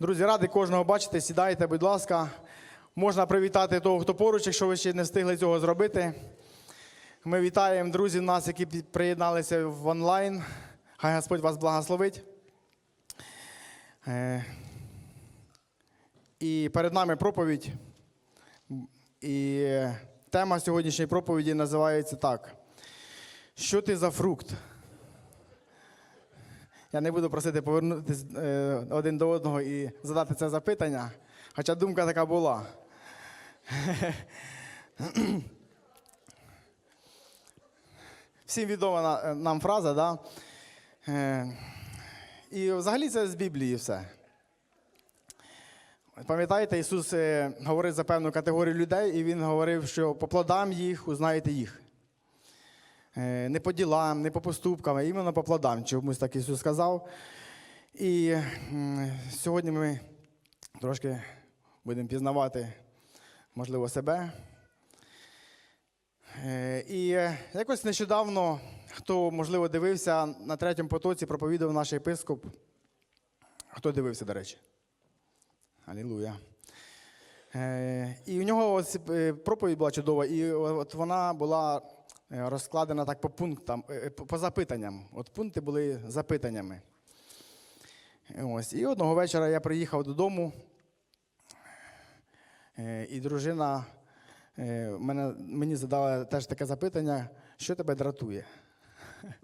Друзі, радий кожного бачити. Сідайте, будь ласка. Можна привітати того, хто поруч, якщо ви ще не встигли цього зробити. Ми вітаємо друзів нас, які приєдналися в онлайн. Хай Господь вас благословить. Е, І перед нами проповідь. І тема сьогоднішньої проповіді називається так. Що ти за фрукт? Я не буду просити повернутися е, один до одного і задати це запитання, хоча думка така була. Всім відома нам фраза, да? Е, І взагалі це з Біблії все. Пам'ятаєте, Ісус е, говорив за певну категорію людей, і Він говорив, що по плодам їх узнаєте їх. Е, Не по ділам, не по поступкам, а іменно по плодам. Чомусь так Ісус сказав. І сьогодні ми трошки будемо пізнавати, можливо, себе. Е, І е, якось нещодавно, хто, можливо, дивився на третьому потоці, проповідав наш єпископ. Хто дивився, до речі? Алілуя. І у нього ось проповідь була чудова, і от вона була розкладена так по пунктам, е, по по запитанням. От пункти були запитаннями. Ось. І одного вечора я приїхав додому, е, і дружина е, мене, мені задала теж таке запитання, що тебе дратує.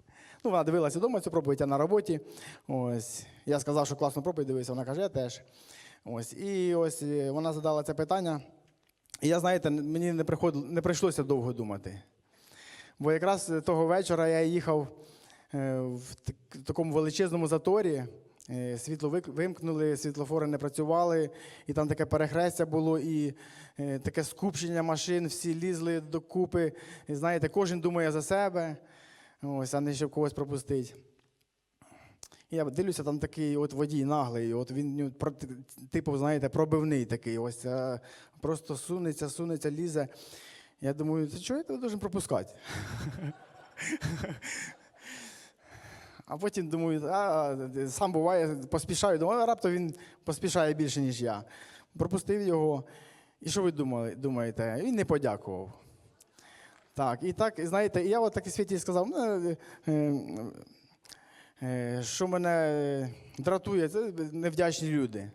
Ну, вона дивилася вдома цю проповідь, я на роботі. Ось. Я сказав, що класну проповідь дивився, вона каже, я теж. Ось. І ось е, вона задала це питання. І я, знаєте, мені не, приход... не прийшлося довго думати. Бо якраз того вечора я їхав е, в такому величезному заторі. Е, Світло вимкнули, світлофори не працювали, і там таке перехрестя було, і е, таке скупчення машин, всі лізли докупи. І знаєте, кожен думає за себе, ось, а не щоб когось пропустити. І Я дивлюся, там такий от водій наглий, от він ну, типу, знаєте, пробивний такий. Ось просто сунеться, сунеться, лізе. Я думаю, ти чого я тебе должен пропускати? А потім думаю, а, сам буває, поспішаю, думаю, а раптом він поспішає більше, ніж я. Пропустив його. І що ви думали, думаєте? Він не подякував. Так, і так, знаєте, я от так і світі сказав, ну, е, е, е, що мене дратує, це невдячні люди.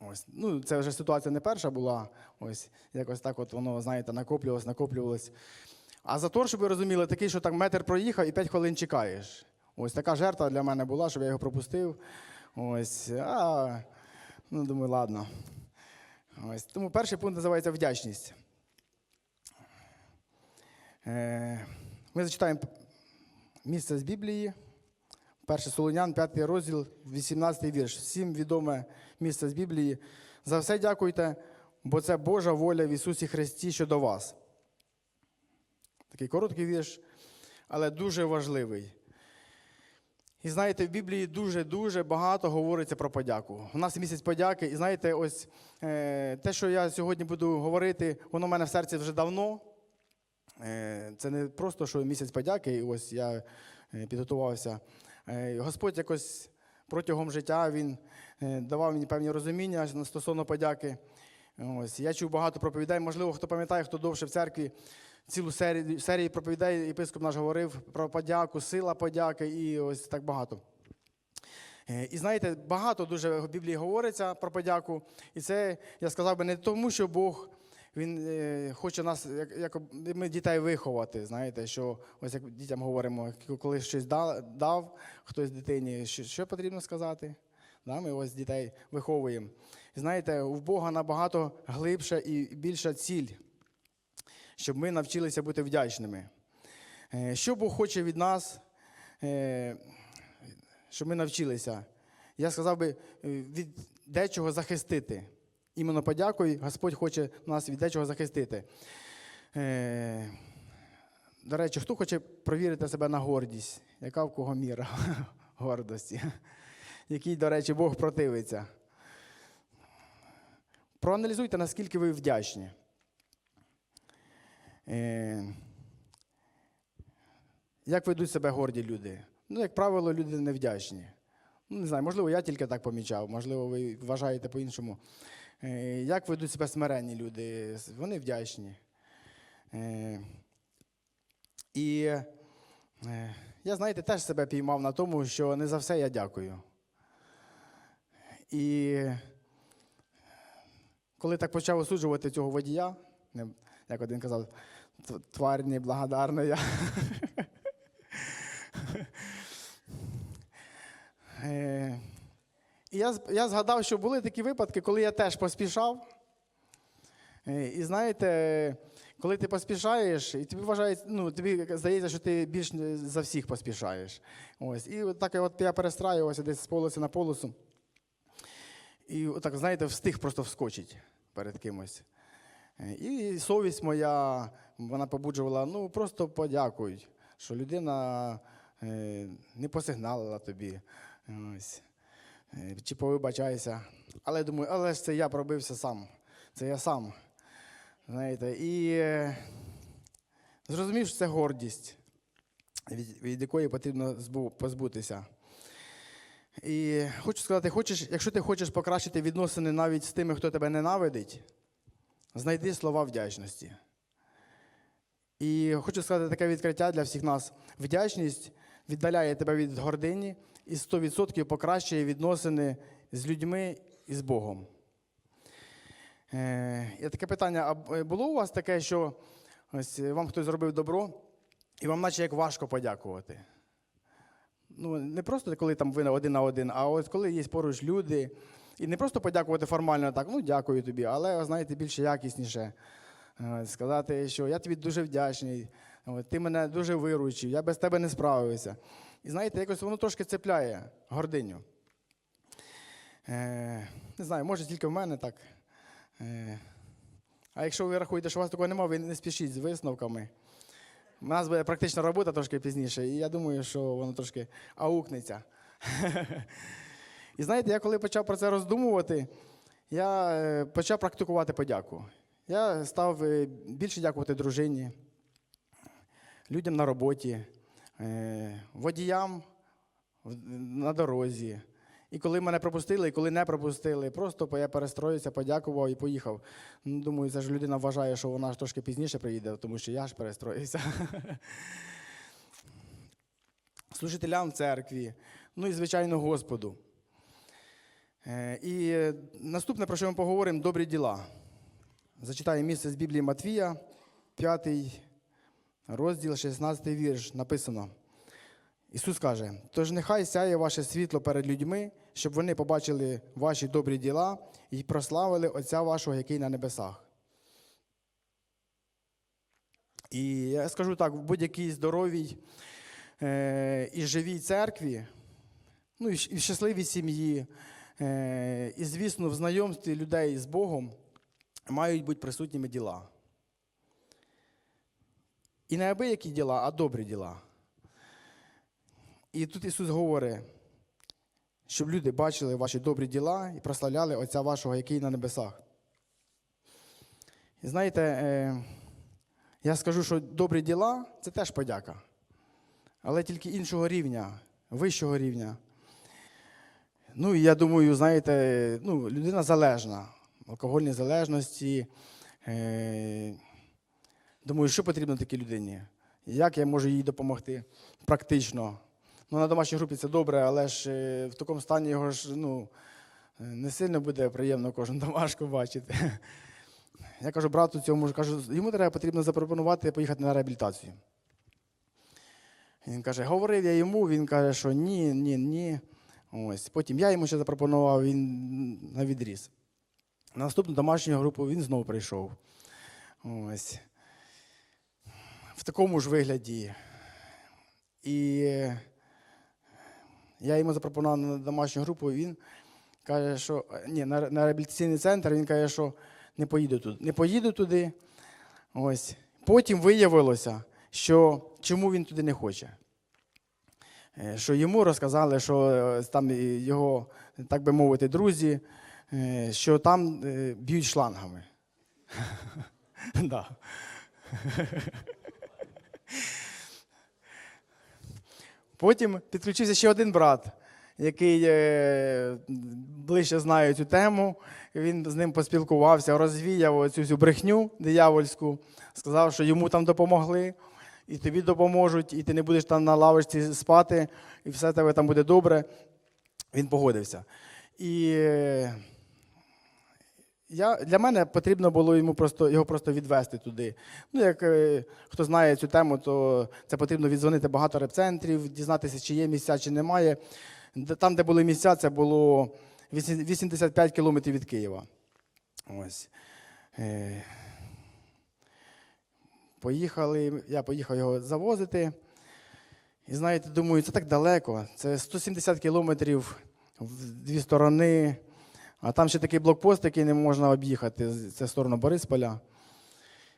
Ось. Ну, це вже ситуація не перша була. Ось якось так от воно, знаєте, накоплювалось, накоплювалось. А затор, щоб ви розуміли, такий, що так метр проїхав і 5 хвилин чекаєш. Ось така жертва для мене була, щоб я його пропустив. Ось. А, ну, думаю, ладно. Ось. Тому перший пункт називається вдячність. Е, Ми зачитаємо місце з Біблії. 1 Солонян, 5 розділ, 18 вірш. Всім відоме місце з Біблії. За все дякуйте, бо це Божа воля в Ісусі Христі щодо вас. Такий короткий вірш, але дуже важливий. І знаєте, в Біблії дуже-дуже багато говориться про подяку. У нас місяць подяки, і знаєте, ось е, те, що я сьогодні буду говорити, воно в мене в серці вже давно. Е, Це не просто, що місяць подяки, і ось я е, підготувався. Е, Господь якось протягом життя Він е, давав мені певні розуміння стосовно подяки. Ось, я чув багато проповідей. Можливо, хто пам'ятає, хто довше в церкві, цілу серію, серію проповідей єпископ наш говорив про подяку, сила подяки і ось так багато. Е, І знаєте, багато дуже в Біблії говориться про подяку. І це, я сказав би, не тому, що Бог він е, хоче нас, як, як ми дітей виховати. Знаєте, що ось як дітям говоримо, коли щось дав, дав хтось дитині, що, що потрібно сказати? Да, ми ось дітей виховуємо. Знаєте, у Бога набагато глибша і більша ціль, щоб ми навчилися бути вдячними. Е, Що Бог хоче від нас? е, щоб ми навчилися. Я сказав би, від дечого захистити. Іменно подякою, Господь хоче нас від дечого захистити. Е, до речі, хто хоче провірити себе на гордість? Яка в кого міра гордості? Який, до речі, Бог противиться. Проаналізуйте, наскільки ви вдячні. Е, як ведуть себе горді люди? Ну, як правило, люди невдячні. Ну, не знаю, можливо, я тільки так помічав, можливо, ви вважаєте по-іншому. Е, Як ведуть себе смиренні люди? Вони вдячні. Е, І е, я, знаєте, теж себе піймав на тому, що не за все я дякую. І коли так почав осуджувати цього водія, як один казав, «Т- тварь неблагодарна я. Е, І я, я згадав, що були такі випадки, коли я теж поспішав. Е, І знаєте, коли ти поспішаєш, і тобі вважається, ну, тобі здається, що ти більш за всіх поспішаєш. Ось. І так от я перестраювався десь з полоси на полосу. І так, знаєте, встиг просто вскочить перед кимось. Е, І совість моя, вона побуджувала, ну просто подякуй, що людина е, не посигналила тобі. Ось. Е, Чи повибачайся. Але думаю, але ж це я пробився сам. Це я сам. Знаєте, і е, зрозумів, що це гордість, від, якої потрібно позбутися. І хочу сказати, хочеш, якщо ти хочеш покращити відносини навіть з тими, хто тебе ненавидить, знайди слова вдячності. І хочу сказати таке відкриття для всіх нас. Вдячність віддаляє тебе від гордині і 100% покращує відносини з людьми і з Богом. Е, є таке питання: а було у вас таке, що ось вам хтось зробив добро, і вам наче як важко подякувати? Ну, не просто коли там ви один на один, а от коли є поруч люди. І не просто подякувати формально, так, ну дякую тобі, але знаєте, більше якісніше. Е, Сказати, що я тобі дуже вдячний, ти мене дуже виручив, я без тебе не справився. І знаєте, якось воно трошки цепляє гординю. Е, не знаю, може тільки в мене так. Е, а якщо ви рахуєте, що у вас такого немає, ви не спішіть з висновками. У нас буде практична робота трошки пізніше, і я думаю, що воно трошки аукнеться. І знаєте, я коли почав про це роздумувати, я е, почав практикувати подяку. Я став е, більше дякувати дружині, людям на роботі, водіям на дорозі. І коли мене пропустили, і коли не пропустили, просто я перестроївся, подякував і поїхав. Ну, Думаю, це ж людина вважає, що вона ж трошки пізніше приїде, тому що я ж перестроївся. Служителям церкві, ну і, звичайно, Господу. Е, І е, наступне, про що ми поговоримо, добрі діла. Зачитаю місце з Біблії Матвія, 5 розділ, 16 вірш, написано. Ісус каже: тож нехай сяє ваше світло перед людьми, щоб вони побачили ваші добрі діла і прославили Отця вашого, який на небесах. І я скажу так: в будь-якій здоровій е, і живій церкві, ну і і в щасливій сім'ї, е, і, звісно, в знайомстві людей з Богом мають бути присутніми діла. І не абиякі діла, а добрі діла. І тут Ісус говорить, щоб люди бачили ваші добрі діла і прославляли Отця вашого, який на небесах. І знаєте, е, я скажу, що добрі діла це теж подяка, але тільки іншого рівня, вищого рівня. Ну, і я думаю, знаєте, ну, людина залежна, алкогольні залежності. Е, думаю, що потрібно такій людині? Як я можу їй допомогти практично? Ну, на домашній групі це добре, але ж е, в такому стані його ж ну, е, не сильно буде приємно кожен домашку бачити. Я кажу, брату цьому кажу, йому треба потрібно запропонувати поїхати на реабілітацію. Він каже, говорив я йому, він каже, що ні, ні, ні. Ось. Потім я йому ще запропонував, він на відріз. На наступну домашню групу він знову прийшов. Ось. В такому ж вигляді. І я йому запропонував на домашню групу, і він каже, що ні, на, реабілітаційний центр він каже, що не поїду туди. Не поїду туди. Ось. Потім виявилося, що чому він туди не хоче. Е, Що йому розказали, що е, там його, так би мовити, друзі, е, що там б'ють шлангами. Потім підключився ще один брат. який е, ближче знає цю тему. Він з ним поспілкувався, розвіяв цю всю брехню диявольську, сказав, що йому там допомогли, і тобі допоможуть, і ти не будеш там на лавочці спати, і все тебе там буде добре. Він погодився. І е, я, для мене потрібно було йому просто, його просто відвести туди. Ну, як е, хто знає цю тему, то це потрібно віддзвонити багато репцентрів, дізнатися, чи є місця, чи немає. Там, де були місця, це було 85 кілометрів від Києва. Ось. Е, Поїхали, я поїхав його завозити. І знаєте, думаю, це так далеко. Це 170 кілометрів в дві сторони. А там ще такий блокпост, який не можна об'їхати. Це сторону Борисполя.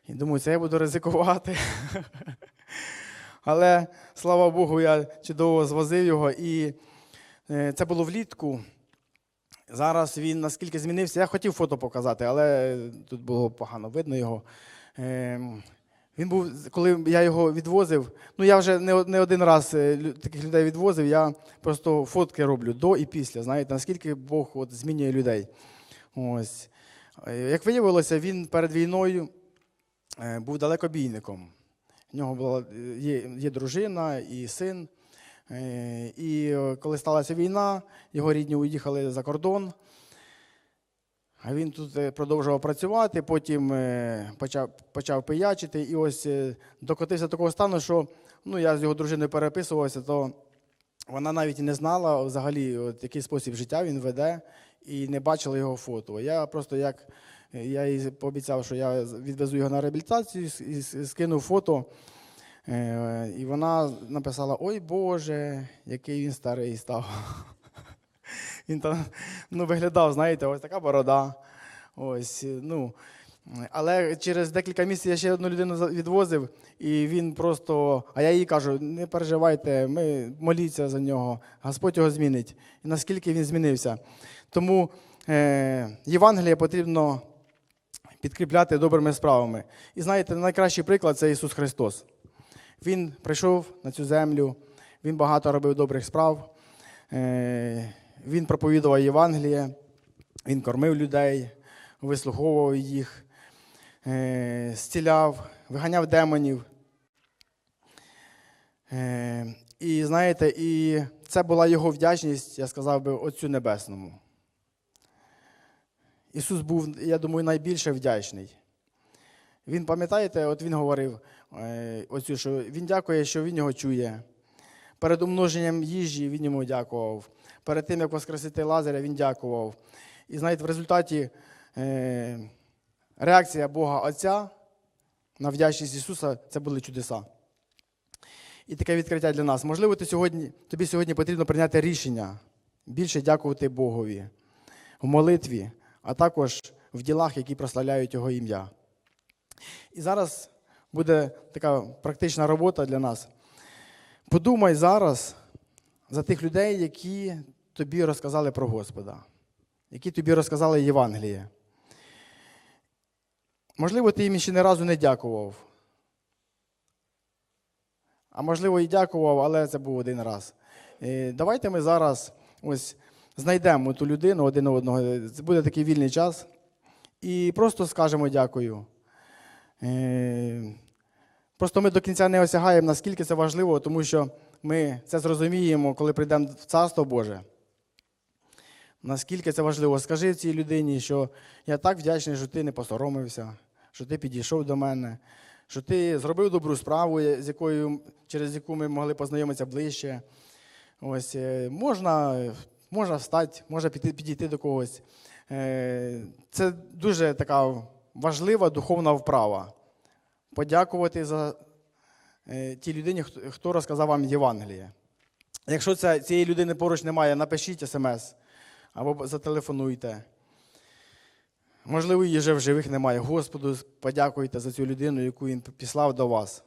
І думаю, це я буду ризикувати. Але слава Богу, я чудово звозив його. І е, це було влітку. Зараз він наскільки змінився. Я хотів фото показати, але тут було погано видно його. Він був, коли я його відвозив, ну я вже не, не один раз е, таких людей відвозив, я просто фотки роблю до і після. Знаєте, наскільки Бог от, змінює людей. Ось. Е, Як виявилося, він перед війною е, був далекобійником. В нього була, є, є дружина і син. І коли сталася війна, його рідні уїхали за кордон. А він тут е, продовжував працювати, потім е, почав, почав пиячити. І ось е, докотився до такого стану, що ну, я з його дружиною переписувався, то вона навіть і не знала взагалі, от, який спосіб життя він веде, і не бачила його фото. Я просто як я їй пообіцяв, що я відвезу його на реабілітацію і скинув фото. І вона написала: Ой Боже, який він старий став. Він там ну, виглядав, знаєте, ось така борода. Ось, ну. Але через декілька місяців я ще одну людину відвозив, і він просто. А я їй кажу: не переживайте, ми моліться за нього, Господь його змінить. І наскільки він змінився. Тому е, Євангеліє потрібно підкріпляти добрими справами. І знаєте, найкращий приклад це Ісус Христос. Він прийшов на цю землю, він багато робив добрих справ, е, він проповідував Євангеліє, він кормив людей, вислуховував їх, е, зціляв, виганяв демонів. Е, І знаєте, і це була його вдячність, я сказав би, Отцю Небесному. Ісус був, я думаю, найбільше вдячний. Він, пам'ятаєте, от він говорив е, оцю, що він дякує, що він його чує. Перед умноженням їжі він йому дякував. Перед тим, як воскресити Лазаря, він дякував. І знаєте, в результаті е, реакція Бога Отця на вдячність Ісуса це були чудеса. І таке відкриття для нас. Можливо, ти сьогодні, тобі сьогодні потрібно прийняти рішення більше дякувати Богові в молитві, а також в ділах, які прославляють Його ім'я. І зараз буде така практична робота для нас. Подумай зараз за тих людей, які тобі розказали про Господа, які тобі розказали Євангеліє. Можливо, ти їм ще ні разу не дякував. А можливо, і дякував, але це був один раз. Е, Давайте ми зараз ось знайдемо ту людину один одного. Це буде такий вільний час. І просто скажемо дякую. Просто ми до кінця не осягаємо, наскільки це важливо, тому що ми це зрозуміємо, коли прийдемо в Царство Боже. Наскільки це важливо, скажи цій людині, що я так вдячний, що ти не посоромився, що ти підійшов до мене, що ти зробив добру справу, з якою, через яку ми могли познайомитися ближче. Ось, е, можна, можна встати, можна підійти до когось. Е, Це дуже така важлива духовна вправа. Подякувати за е, тій людині, хто- розказав вам Євангеліє. Якщо це, цієї людини поруч немає, напишіть смс або зателефонуйте. Можливо, її вже в живих немає. Господу подякуйте за цю людину, яку він післав до вас.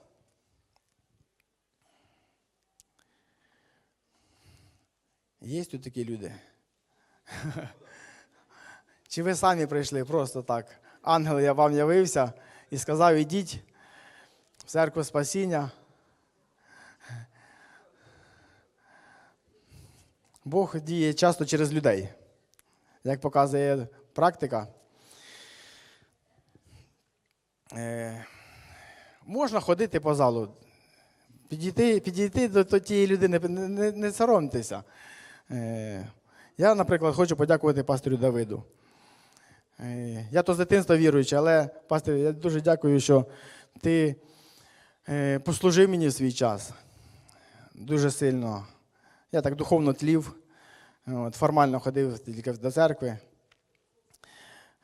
Є тут такі люди? Чи ви самі прийшли просто так? Ангел я вам явився і сказав: ідіть в церкву спасіння. Бог діє часто через людей. Як показує практика, е, можна ходити по залу, підійти, підійти до, до тієї людини, не, не, не соромтеся. Е, я, наприклад, хочу подякувати пастору Давиду. Е, Я то з дитинства віруючий, але пастор, я дуже дякую, що ти послужив мені в свій час дуже сильно. Я так духовно тлів, от, формально ходив тільки до церкви.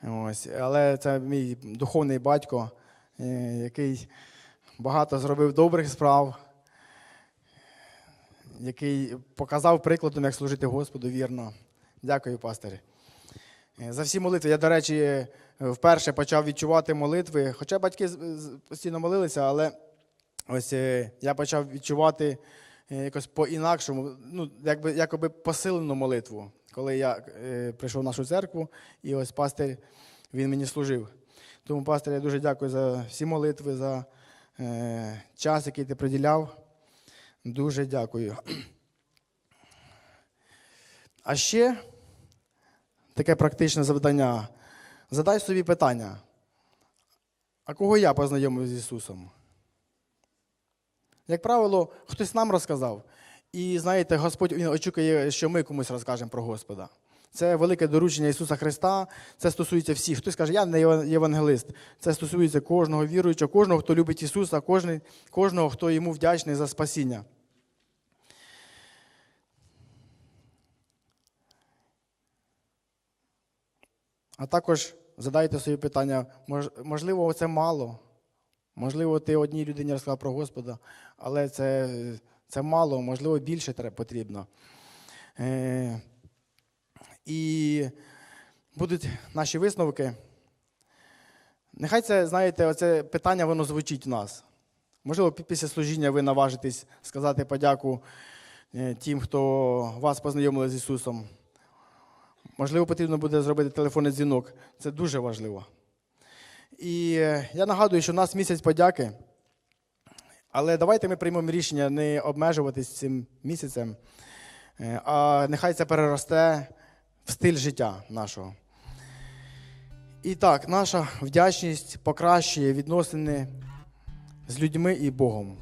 Ось. Але це мій духовний батько, е, який багато зробив добрих справ, який показав прикладом, як служити Господу вірно. Дякую, пастирі. Е, За всі молитви. Я, до речі, е, вперше почав відчувати молитви. Хоча батьки постійно молилися, але ось е, я почав відчувати е, якось по-інакшому, ну, якби, якоби посилену молитву, коли я е, прийшов в нашу церкву, і ось пастир він мені служив. Тому, пастир, я дуже дякую за всі молитви, за е, час, який ти приділяв. Дуже дякую. А ще таке практичне завдання. Задай собі питання. А кого я познайомив з Ісусом? Як правило, хтось нам розказав. І знаєте, Господь Він очікує, що ми комусь розкажемо про Господа. Це велике доручення Ісуса Христа. Це стосується всіх. Хтось каже, я не євангелист. Це стосується кожного віруючого, кожного, хто любить Ісуса, кожного, хто йому вдячний за спасіння. А також задайте собі питання, можливо, це мало. Можливо, ти одній людині розказав про Господа, але це, це мало, можливо, більше потрібно. Е, і будуть наші висновки. Нехай це, знаєте, оце питання воно звучить в нас. Можливо, після служіння ви наважитесь сказати подяку е, тим, хто вас познайомили з Ісусом. Можливо, потрібно буде зробити телефонний дзвінок. Це дуже важливо. І е, я нагадую, що у нас місяць подяки. Але давайте ми приймемо рішення не обмежуватись цим місяцем, е, а нехай це переросте в стиль життя нашого. І так, наша вдячність покращує відносини з людьми і Богом.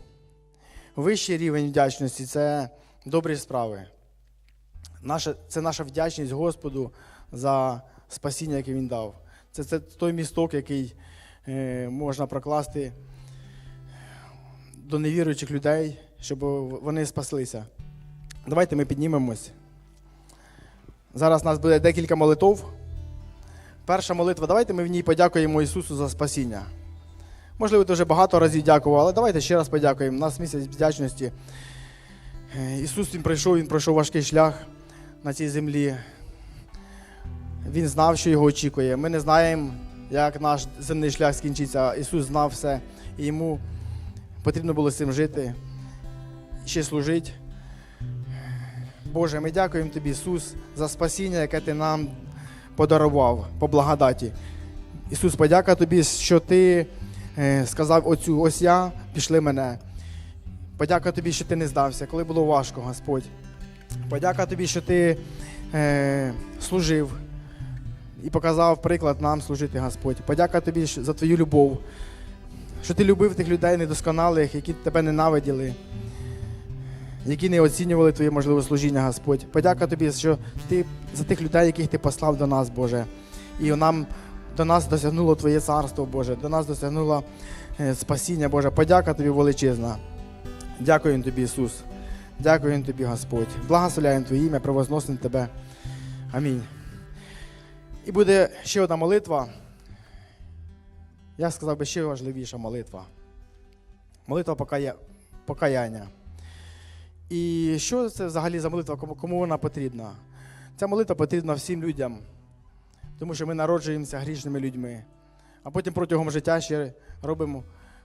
Вищий рівень вдячності це добрі справи. Наша, це наша вдячність Господу за спасіння, яке Він дав. Це, це той місток, який можна прокласти до невіруючих людей, щоб вони спаслися. Давайте ми піднімемось. Зараз у нас буде декілька молитв. Перша молитва, давайте ми в ній подякуємо Ісусу за спасіння. Можливо, ти вже багато разів дякував, але давайте ще раз подякуємо. У нас місяць вдячності. Е, Ісус Він пройшов, Він пройшов важкий шлях на цій землі. Він знав, що його очікує. Ми не знаємо, як наш земний шлях скінчиться. Ісус знав все, і йому потрібно було з цим жити, ще служити. Боже, ми дякуємо Тобі, Ісус, за спасіння, яке Ти нам подарував по благодаті. Ісус, подяка Тобі, що Ти е, сказав оцю, ось я, пішли мене. Подяка Тобі, що Ти не здався, коли було важко, Господь. Подяка Тобі, що Ти е, служив і показав приклад нам служити, Господь. Подяка Тобі за Твою любов, що Ти любив тих людей недосконалих, які тебе ненавиділи, які не оцінювали Твоє можливе служіння, Господь. Подяка Тобі, що Ти за тих людей, яких Ти послав до нас, Боже. І нам до нас досягнуло Твоє царство, Боже, до нас досягнуло е, спасіння, Боже. Подяка Тобі величезна. Дякуємо Тобі, Ісус. Дякуємо Тобі, Господь. Благословляємо Твоє ім'я, провозносимо Тебе. Амінь. І буде ще одна молитва. Я сказав би ще важливіша молитва. Молитва покая... покаяння. І що це взагалі за молитва, кому, вона потрібна? Ця молитва потрібна всім людям, тому що ми народжуємося грішними людьми, а потім протягом життя ще робимо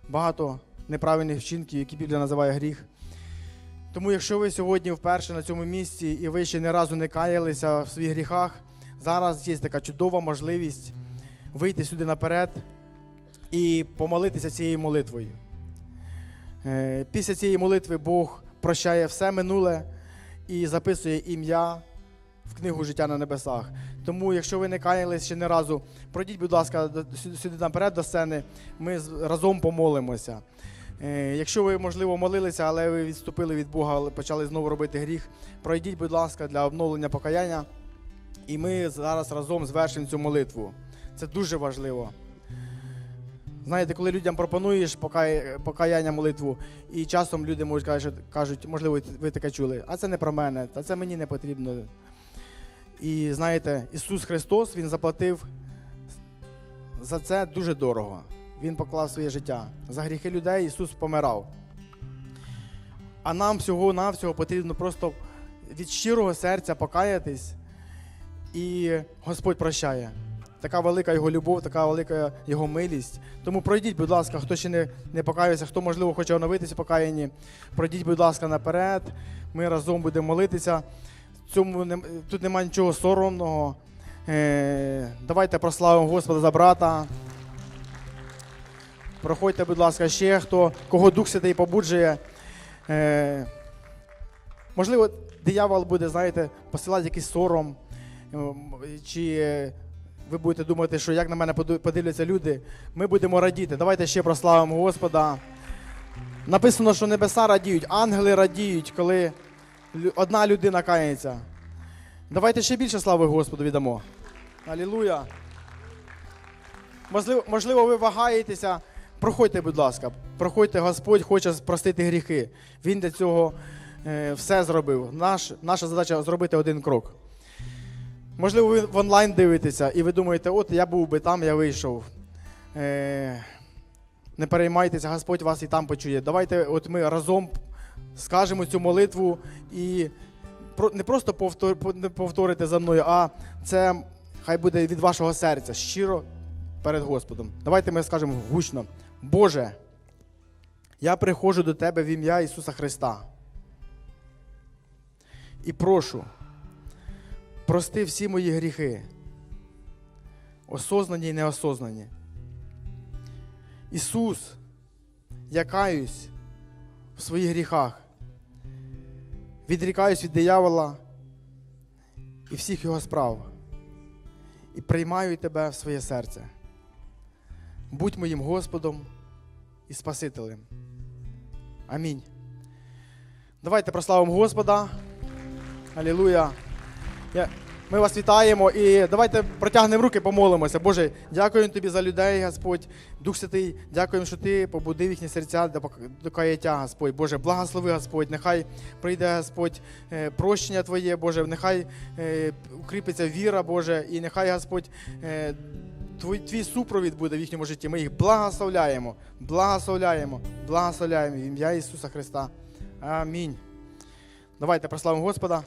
багато неправильних вчинків, які Біблія називає гріх. Тому, якщо ви сьогодні вперше на цьому місці і ви ще ні разу не каялися в своїх гріхах, зараз є така чудова можливість вийти сюди наперед і помолитися цією молитвою. Е, Після цієї молитви Бог прощає все минуле і записує ім'я в книгу життя на небесах. Тому, якщо ви не каялись ще не разу, пройдіть, будь ласка, сюди, наперед до сцени. Ми разом помолимося. Е, Якщо ви, можливо, молилися, але ви відступили від Бога, почали знову робити гріх, пройдіть, будь ласка, для обновлення покаяння. І ми зараз разом звершимо цю молитву. Це дуже важливо. Знаєте, коли людям пропонуєш покаяння молитву, і часом люди можуть кажуть, можливо, ви таке чули, а це не про мене, та це мені не потрібно. І знаєте, Ісус Христос Він заплатив за це дуже дорого. Він поклав своє життя. За гріхи людей Ісус помирав. А нам всього-навсього потрібно просто від щирого серця покаятись, і Господь прощає. Така велика його любов, така велика його милість. Тому пройдіть, будь ласка, хто ще не, не покаявся, хто, можливо, хоче оновитися в покаянні, пройдіть, будь ласка, наперед. Ми разом будемо молитися. Цьому не, тут немає нічого соромного. Е, давайте прославимо Господа за брата. Проходьте, будь ласка, ще хто, кого Дух Святий побуджує. Е, можливо, диявол буде, знаєте, посилати якийсь сором. Ем, Чи е, ви будете думати, що як на мене подивляться люди, ми будемо радіти. Давайте ще прославимо Господа. Написано, що небеса радіють, ангели радіють, коли одна людина кається. Давайте ще більше слави Господу віддамо. Алілуя. Можливо, можливо, ви вагаєтеся. Проходьте, будь ласка, проходьте, Господь хоче простити гріхи. Він для цього е, все зробив. Наш, наша задача зробити один крок. Можливо, ви в онлайн дивитеся, і ви думаєте, от я був би там, я вийшов. Е, не переймайтеся, Господь вас і там почує. Давайте от ми разом скажемо цю молитву і не просто повторите за мною, а це хай буде від вашого серця, щиро перед Господом. Давайте ми скажемо гучно. Боже, я приходжу до Тебе в ім'я Ісуса Христа. І прошу, прости всі мої гріхи, осознані і неосознані. Ісус, я каюсь в своїх гріхах, відрікаюсь від диявола і всіх його справ, і приймаю тебе в своє серце. Будь моїм Господом і Спасителем. Амінь. Давайте прославимо Господа. Алілуя. Ми вас вітаємо і давайте протягнемо руки, помолимося. Боже, дякуємо тобі за людей, Господь. Дух Святий, дякуємо, що ти побудив їхні серця до, каяття, Господь. Боже, благослови, Господь. Нехай прийде, Господь, е, прощення Твоє, Боже, нехай е, укріпиться віра, Боже, і нехай, Господь, е, твій, твій супровід буде в їхньому житті. Ми їх благословляємо, благословляємо, благословляємо в ім'я Ісуса Христа. Амінь. Давайте прославимо Господа.